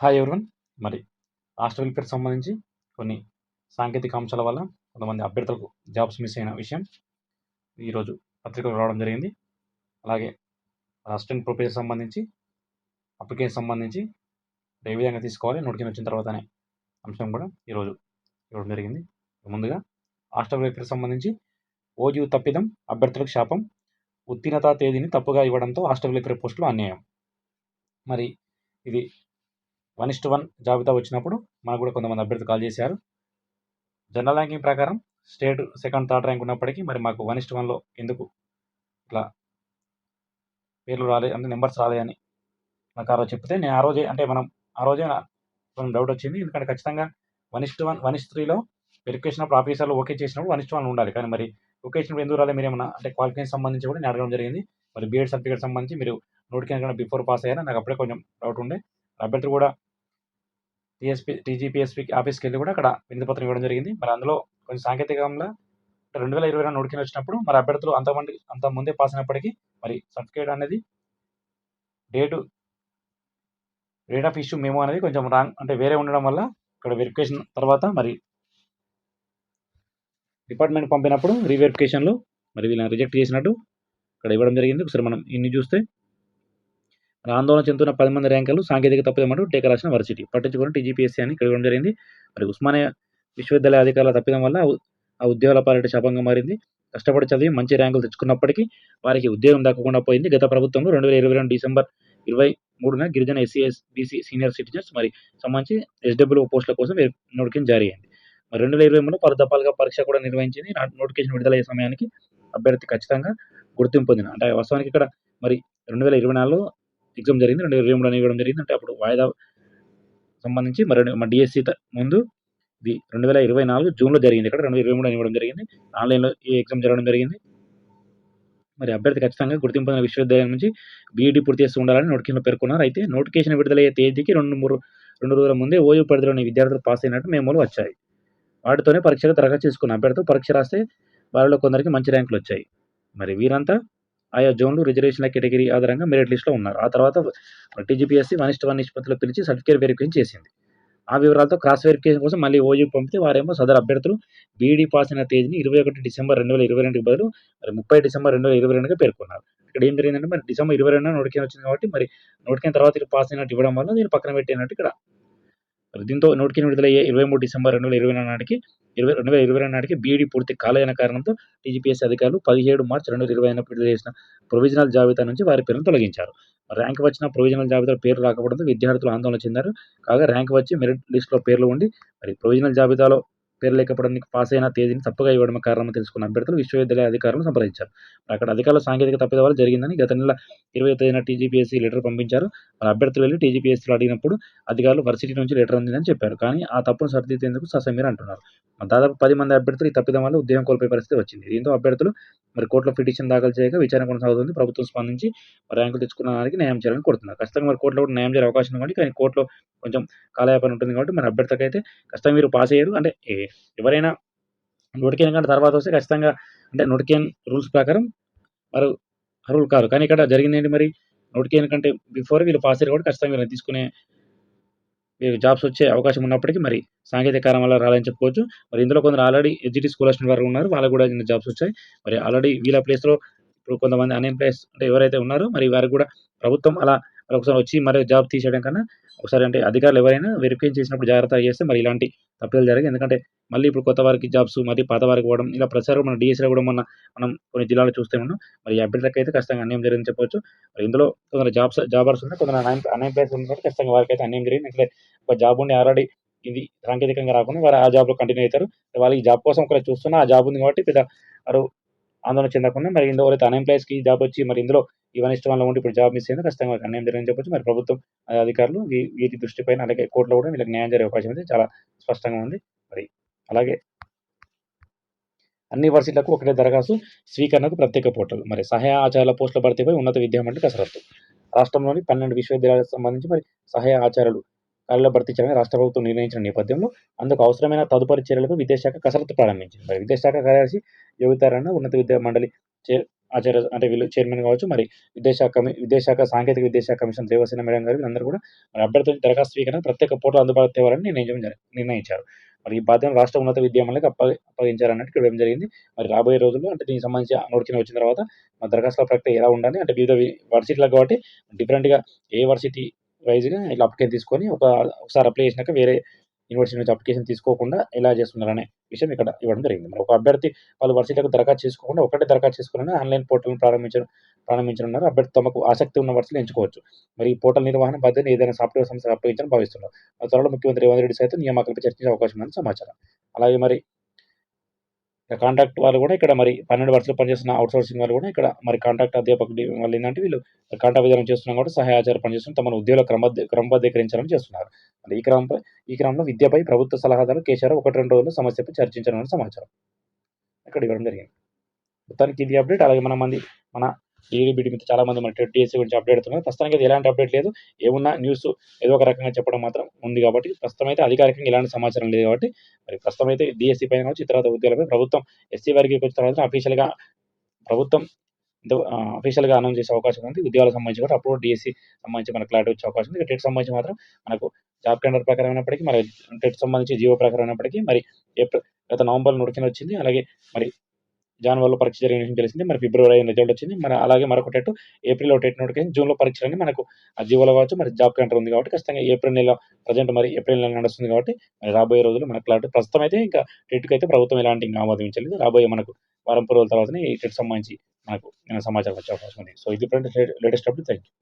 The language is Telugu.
హాయ్ ఎవరివన్ మరి రాష్ట్ర వెల్ఫేర్ సంబంధించి కొన్ని సాంకేతిక అంశాల వల్ల కొంతమంది అభ్యర్థులకు జాబ్స్ మిస్ అయిన విషయం ఈరోజు పత్రికలు రావడం జరిగింది. అలాగే అసిస్టెంట్ ప్రొఫెసర్ సంబంధించి అప్లికేషన్ సంబంధించి ఏ విధంగా తీసుకోవాలి నోటికి వచ్చిన తర్వాత అనే అంశం కూడా ఈరోజు ఇవ్వడం జరిగింది. ముందుగా రాష్ట్ర వెల్ఫేర్ సంబంధించి ఓజీ తప్పిదం అభ్యర్థులకు శాపం ఉత్తీర్ణత తేదీని తప్పుగా ఇవ్వడంతో హాస్టల్ వెల్ఫేర్ పోస్టులు అన్యాయం. మరి ఇది వన్ ఇస్ట్ వన్ జాబితా వచ్చినప్పుడు మనకు కూడా కొంతమంది అభ్యర్థులు కాల్ చేశారు. జనరల్ ర్యాంకింగ్ ప్రకారం స్టేట్ సెకండ్ థర్డ్ ర్యాంక్ ఉన్నప్పటికీ మరి మాకు వన్ ఇస్ట్ వన్లో ఎందుకు ఇట్లా పేర్లు రాలే అంటే నెంబర్స్ రాలే అని నాకు ఆ రోజు చెప్తే నేను ఆ రోజే అంటే మనం ఆ రోజే కొంచెం డౌట్ వచ్చింది. ఎందుకంటే ఖచ్చితంగా వన్ ఇస్ట్ వన్ వన్ ఇస్ట్ త్రీలో వెరిఫికేషన్ అప్పుడు ఆఫీసర్లు ఓకే చేసినప్పుడు వన్ ఇస్ట్ వన్ ఉండాలి. కానీ మరి ఓకే చేసినప్పుడు ఎందుకు రాలే? మీరేమన్నా అంటే క్వాలిఫికేషన్ సంబంధించి కూడా నేను అడగడం జరిగింది. మరి బీఎడ్ సర్టిఫికేట్ సంబంధించి మీరు నోటిఫికేషన్ బిఫోర్ పాస్ అయ్యారా? నాకు అప్పుడే కొంచెం డౌట్ ఉండే. అభ్యర్థులు కూడా టీఎస్పీ టీజీపీఎస్పీ ఆఫీస్కి వెళ్ళి కూడా అక్కడ వినతి పత్రం ఇవ్వడం జరిగింది. మరి అందులో కొంచెం సాంకేతికంగా రెండు వేల ఇరవై రెండు నోటికి వచ్చినప్పుడు మరి అభ్యర్థులు అంతమంది అంత ముందే పాస్ అయినప్పటికీ మరి సర్టిఫికేట్ అనేది డేటు డేట్ ఆఫ్ ఇష్యూ మేము అనేది కొంచెం రాంగ్ అంటే వేరే ఉండడం వల్ల ఇక్కడ వెరిఫికేషన్ తర్వాత మరి డిపార్ట్మెంట్ పంపినప్పుడు రీవెరిఫికేషన్లో మరి వీళ్ళని రిజెక్ట్ చేసినట్టు ఇక్కడ ఇవ్వడం జరిగింది. ఒకసారి మనం ఇన్ని చూస్తే ఆందోళన చెందుతున్న పది మంది ర్యాంకులు సాంకేతిక తప్పిదమంటూ టీకా రాసిన వర్సిటీ. పట్టించుకుని టీజీపీఎస్సీ అని కలగడం జరిగింది. మరి ఉస్మానియా విశ్వవిద్యాలయ అధికారుల తప్పిదం వల్ల ఆ ఉద్యోగాల పాలిట శాపంగా మారింది. కష్టపడి చదివి మంచి ర్యాంకులు తెచ్చుకున్నప్పటికీ వారికి ఉద్యోగం దక్కకుండా పోయింది. గత ప్రభుత్వంలో రెండు వేల ఇరవై రెండు డిసెంబర్ ఇరవై మూడున గిరిజన ఎస్సీఎస్ బీసీ సీనియర్ సిటిజన్స్ మరి సంబంధించి ఎస్డబ్ల్యూ పోస్టుల కోసం నోటిఫికేషన్ జారీ అయింది. మరి రెండు వేల ఇరవై మూడు పలు దఫాలుగా పరీక్ష కూడా నిర్వహించింది. నోటిఫికేషన్ విడుదలయ్యే సమయానికి అభ్యర్థి ఖచ్చితంగా గుర్తింపు పొందిన. అంటే వాస్తవానికి ఇక్కడ మరి రెండు వేల ఇరవై నాలుగులో ఎగ్జామ్ జరిగింది. రెండు వేల ఇరవై మూడు ఇవ్వడం జరిగింది. అంటే అప్పుడు వాయిదా సంబంధించి మరి మా డిఎస్సి ముందు ఇది రెండు వేల ఇరవై నాలుగు జూన్లో జరిగింది. ఇక్కడ రెండు వేల ఇరవై మూడు ఇవ్వడం జరిగింది. ఆన్లైన్లో ఈ ఎగ్జామ్ జరగడం జరిగింది. మరి అభ్యర్థి ఖచ్చితంగా గుర్తింపు విశ్వవిద్యాలయం నుంచి బీఈడీ పూర్తి చేస్తూ ఉండాలని నోటిఫికేషన్ పేర్కొన్నారు. అయితే నోటిఫికేషన్ విడుదలయ్యే తేదీకి రెండు మూడు రెండు రోజుల ముందే ఓయూ పరిధిలోని విద్యార్థులు పాస్ అయినట్టు మేము వచ్చాయి. వాటితోనే పరీక్షలు తరగతి చేసుకున్న అభ్యర్థులు పరీక్ష రాస్తే వారిలో కొందరికి మంచి ర్యాంకులు వచ్చాయి. మరి వీరంతా ఆయా జోన్లు రిజర్వేషన్ల కేటగిరీ ఆధారంగా మెరిట్ లిస్ట్లో ఉన్నారు. ఆ తర్వాత టీజీపీఎస్సీ వన్ వన్ నిష్పత్తిలో పిలిచి సర్టిఫికేట్ వెరిఫికేషన్ చేసింది. ఆ వివరాలతో క్రాస్ వెరిఫికేషన్ కోసం మళ్ళీ ఓయూ పంపితే వారేమో సదరు అభ్యర్థులు బీఈడీ పాస్ అయిన తేదీని ఇరవై ఒకటి డిసెంబర్ రెండు వేల ఇరవై రెండుకి బదులు మరి ముప్పై డిసెంబర్ రెండు వేల ఇరవై రెండుగా పేర్కొన్నారు. ఇక్కడ ఏం జరిగిందంటే మరి డిసెంబర్ ఇరవై రెండు నోటికేషన్ వచ్చింది కాబట్టి మరి నోటికైన తర్వాత పాస్ అయినట్టు ఇవ్వడం వల్ల దీన్ని పక్కన పెట్టినట్టు ఇక్కడ దీంతో నోటికి విడుదలయ్యే ఇరవై మూడు డిసెంబర్ రెండు వేల ఇరవై నాటికి ఇరవై రెండు వేల ఇరవై నాటికి బీఈడీ పూర్తి కాలైన కారణంతో టీజీపీఎస్ అధికారులు పదిహేడు మార్చి రెండు వేల ఇరవై విడుదల చేసిన ప్రొవిజనల్ జాబితా నుంచి వారి పేరును తొలగించారు. ర్యాంక్ వచ్చిన ప్రొవిజనల్ జాబితాలో పేరు రాకపోవడంతో విద్యార్థులు ఆందోళన చెందారు. కాగా ర్యాంక్ వచ్చి మెరిట్ లిస్టులో పేర్లు ఉండి మరి ప్రొవిజనల్ జాబితాలో పేరు లేకపోవడానికి పాస్ అయిన తేదీని తప్పుగా ఇవ్వడం కారణం తెలుసుకున్న అభ్యర్థులు విశ్వవిద్యాలయ అధికారులను సంప్రదించారు. అక్కడ అధికారులు సాంకేతిక తప్పిద వల్ల జరిగిందని గత నెల ఇరవై తేదీన టీజీపీఎస్సీ లెటర్ పంపించారు. వాళ్ళ అభ్యర్థులు వెళ్ళి టీజీపీఎస్సీలో అడిగినప్పుడు అధికారులు వర్సిటీ నుంచి లెటర్ అందిందని చెప్పారు. కానీ ఆ తప్పును సరిదిద్దేందుకు ససమీర్ అంటున్నారు. దాదాపు పది మంది అభ్యర్థులు ఈ తప్పిదం వల్ల ఉద్యోగం కోల్పోయే పరిస్థితి వచ్చింది. దీంతో అభ్యర్థులు మరి కోర్టులో పిటిషన్ దాఖలు చేయగా విచారణ కొనసాగుతుంది. ప్రభుత్వం స్పందించి ర్యాంకులు తెచ్చుకున్న వారికి న్యాయం చేయాలని కోరుతున్నారు. ఖచ్చితంగా మరి కోర్టులో కూడా న్యాయం చేయాలి అవకాశం ఉంది కానీ కోర్టులో కొంచెం కాలయాపన ఉంటుంది కాబట్టి మరి అభ్యర్థికి అయితే ఖచ్చితంగా మీరు పాస్ అయ్యారు. అంటే ఎవరైనా నోటికేన్ కంటే తర్వాత వస్తే ఖచ్చితంగా అంటే నోటికేన్ రూల్స్ ప్రకారం మరి అర్హులు కారు. కానీ ఇక్కడ జరిగింది ఏంటి మరి? నోటికేన్ కంటే బిఫోర్ వీళ్ళు పాస్ అయ్యారు కాబట్టి ఖచ్చితంగా వీళ్ళని తీసుకునే జాబ్స్ వచ్చే అవకాశం ఉన్నప్పటికీ మరి సాంకేతిక కారణం వల్ల రాలని చెప్పుకోవచ్చు. మరి ఇందులో కొందరు ఆల్రెడీ ఎడ్జిటీ స్కూల్ వారు ఉన్నారు. వాళ్ళకు కూడా జాబ్స్ వచ్చాయి. మరి ఆల్రెడీ వీళ్ళ ప్లేస్లో ఇప్పుడు కొంతమంది అన్ఎంప్లాయీస్ అంటే ఎవరైతే ఉన్నారో మరి వారికి కూడా ప్రభుత్వం అలా ఒకసారి వచ్చి మరి జాబ్ తీసేయడం కన్నా ఒకసారి అంటే అధికారులు ఎవరైనా వెరిఫికేషన్ చేసినప్పుడు జాగ్రత్తగా చేస్తే మరి ఇలాంటి తప్పులు జరిగి ఎందుకంటే మళ్ళీ ఇప్పుడు కొత్త వారికి జాబ్స్ మరి పాత వారికి పోవడం ఇలా ప్రచారం మన డిఎస్సీలో కూడా మొన్న మనం కొన్ని జిల్లాలో చూస్తే ఉన్నాం మరి అభ్యర్థులకు అయితే ఖచ్చితంగా అన్యాయం జరిగింది చెప్పవచ్చు. మరి ఇందులో కొందరు జాబ్స్ జాబర్స్ ఉన్నాయి కొందరు అన్ఎంప్లాయ్స్ ఉన్నారు ఖచ్చితంగా వారికి అయితే అన్యాయం జరిగింది. ఎందుకంటే ఒక జాబ్ ఉండి ఆల్రెడీ ఇది సాంకేతికంగా రాకుండా వారు ఆ జాబ్లో కంటిన్యూ అవుతారు. వాళ్ళకి జాబ్ కోసం ఒకరు చూస్తున్నా ఆ జాబ్ ఉంది కాబట్టి పెద్ద వారు ఆందోళన చెందకుండా మరి ఇందులో అయితే అన్ఎంప్లాయ్స్కి జాబ్ వచ్చి మరి ఇందులో ఇవన్నీ ఇష్టం వల్ల ఉంటే ఇప్పుడు జాబ్ మిస్ అయింది ఖచ్చితంగా అన్యాయం జరిగింది చెప్పొచ్చు. మరి ప్రభుత్వం అధికారులు వీటి దృష్టిపైన అలాగే కోర్టులో కూడా వీళ్ళకి న్యాయం జరిగే అవకాశం అయితే చాలా స్పష్టంగా ఉంది. మరి అలాగే అన్ని వర్సీలకు ఒకటే దరఖాస్తు స్వీకరణకు ప్రత్యేక పోర్టల్. మరి సహాయ ఆచారాల పోస్టుల భర్తీపై ఉన్నత విద్యామండలి కసరత్తు. రాష్ట్రంలోని పన్నెండు విశ్వవిద్యాలయాలకు సంబంధించి మరి సహాయ ఆచారాలు కళలో భర్తీ చేయాలని రాష్ట్ర ప్రభుత్వం నిర్ణయించిన నేపథ్యంలో అందుకు అవసరమైన తదుపరి చర్యలకు విద్యాశాఖ కసరత్తు ప్రారంభించింది. మరి విద్యాశాఖ కార్యదర్శి యోగితారాయణ ఉన్నత విద్యా మండలి చే ఆచార్య అంటే వీళ్ళు చైర్మన్ కావచ్చు మరి విద్యాశాఖ కమి విద్యాశాఖ సాంకేతిక విద్యాశాఖ కమిషన్ దేవసేన మేడం గారు వీళ్ళందరూ కూడా మరి అభ్యర్థుల దరఖాస్తు స్వీకరణ ప్రత్యేక పోర్టల్ అందుబాటులో తేవాలని నిర్ణయించడం నిర్ణయించారు. మరి ఈ బాధ్యతను రాష్ట్ర ఉన్నత విద్యామండలికి అప్ప అప్పగించారన్నట్టు ఇక్కడ ఏం జరిగింది. మరి రాబోయే రోజుల్లో అంటే దీనికి సంబంధించి నోటిఫికేషన్ వచ్చిన తర్వాత మరి దరఖాస్తుల ప్రక్రియ ఎలా ఉండాలి అంటే వివిధ వర్సిటీలకు కాబట్టి డిఫరెంట్గా ఏ వర్సిటీ వైజ్గా ఇట్లా అప్లికేషన్ తీసుకొని ఒక ఒకసారి అప్లై చేసినాక వేరే యూనివర్సిటీ నుంచి అప్లికేషన్ తీసుకోకుండా ఎలా చేస్తున్నారనే విషయం ఇక్కడ ఇవ్వడం జరిగింది. మరి ఒక అభ్యర్థి వాళ్ళు వర్సిటీలకు దరఖాస్తు చేసుకోకుండా ఒకటే దరఖాస్తు చేసుకుని ఆన్లైన్ పోర్టల్ ప్రారంభించడం ప్రారంభించనున్నారు. అభ్యర్థి తమకు ఆసక్తి ఉన్న వర్షాలు ఎంచుకోవచ్చు. మరి ఈ పోర్టల్ నిర్వహణ బాధ్యతను ఏదైనా సాఫ్ట్వేర్ సంస్థ అప్పగించాలని భావిస్తున్నారు. త్వరలో ముఖ్యమంత్రి రేవంత్ రెడ్డి సైతం నియామకాలపై చర్చించే అవకాశం ఉందని సమాచారం. అలాగే మరి కాంట్రాక్ట్ వాళ్ళు కూడా ఇక్కడ మరి పన్నెండు వర్షాలు పనిచేస్తున్న అవుట్ సోర్సింగ్ వాళ్ళు కూడా ఇక్కడ మరి కాంట్రాక్ట్ అధ్యాపకులు వాళ్ళు ఏంటంటే వీళ్ళు కాంట్రాక్ట్ విధానం చేస్తున్నారు కూడా సహాయ ఆచార పనిచేస్తున్న తమ ఉద్యోగుల క్రమ క్రమబద్ధీకరించాలని చేస్తున్నారు. మరి ఈ క్రమంపై ఈ క్రమంలో విద్యపై ప్రభుత్వ సలహాదారు కేసీఆర్ ఒకటి రెండు రోజులు సమస్యపై చర్చించాలని సమాచారం. ఇక్కడ ఇవ్వడం జరిగింది. మొత్తానికి ఇది అప్డేట్ అలాగే మన మంది మన ఈడీబీటీ మీద చాలా మంది మన టెట్ డిఎస్సీ గురించి అప్డేట్ అవుతున్నారు ప్రస్తుతానికి అయితే ఎలాంటి అప్డేట్ లేదు. ఏమున్నా న్యూస్ ఏదో ఒక రకంగా చెప్పడం మాత్రం ఉంది కాబట్టి ప్రస్తుతం అయితే అధికారికంగా ఎలాంటి సమాచారం లేదు కాబట్టి మరి ప్రస్తుతం అయితే డిఎస్సీ పైన వచ్చి ఇతర ఉద్యోగాలపై ప్రభుత్వం ఎస్సీ వారికి వచ్చిన తర్వాత అఫీషియల్గా ప్రభుత్వం అఫీషియల్గా అనౌన్స్ చేసే అవకాశం ఉంది. ఉద్యోగాలకు సంబంధించి కూడా అప్పుడు డిఎస్సీ సంబంధించి మనకు క్లారిటీ వచ్చే అవకాశం ఉంది. టెట్ సంబంధించి మాత్రం మనకు జాబ్ క్యాలెండర్ ప్రకారం అయినప్పటికీ మరి టెట్ సంబంధించి జియో ప్రకారం అయినప్పటికీ మరి ఏప్రిల్ గత నవంబర్ నోటిఫికేషన్ వచ్చింది. అలాగే మరి జనవరిలో పరీక్ష జరిగిన విషయం తెలిసింది. మరి ఫిబ్రవరి అయిన రిజల్ట్ వచ్చింది. మరి అలాగే మరొక టెట్ ఏప్రిల్లో టెట్ నోటిఫికేషన్ జూన్లో పరీక్షలని మనకు ఆ జీవోలో కావచ్చు మరి జాబ్ క్యాలెండర్ ఉంది కాబట్టి ఖచ్చితంగా ఏప్రిల్ నెల ప్రజెంట్ మరి ఏప్రిల్ నెల నడుస్తుంది కాబట్టి మరి రాబోయే రోజులు మనకు క్లారిటీ ప్రస్తుతం అయితే ఇంకా టెట్కి అయితే ప్రభుత్వం ఎలాంటి ఇంకా ఆమోదించలేదు రాబోయే మనకు వారం పూర్వ రోజుల తర్వాతనే ఈ టెట్ సంబంధించి మనకు సమాచారం వచ్చే అవకాశం ఉంది. సో ఇది లేటెస్ట్ అప్డేట్ థ్యాంక్ యూ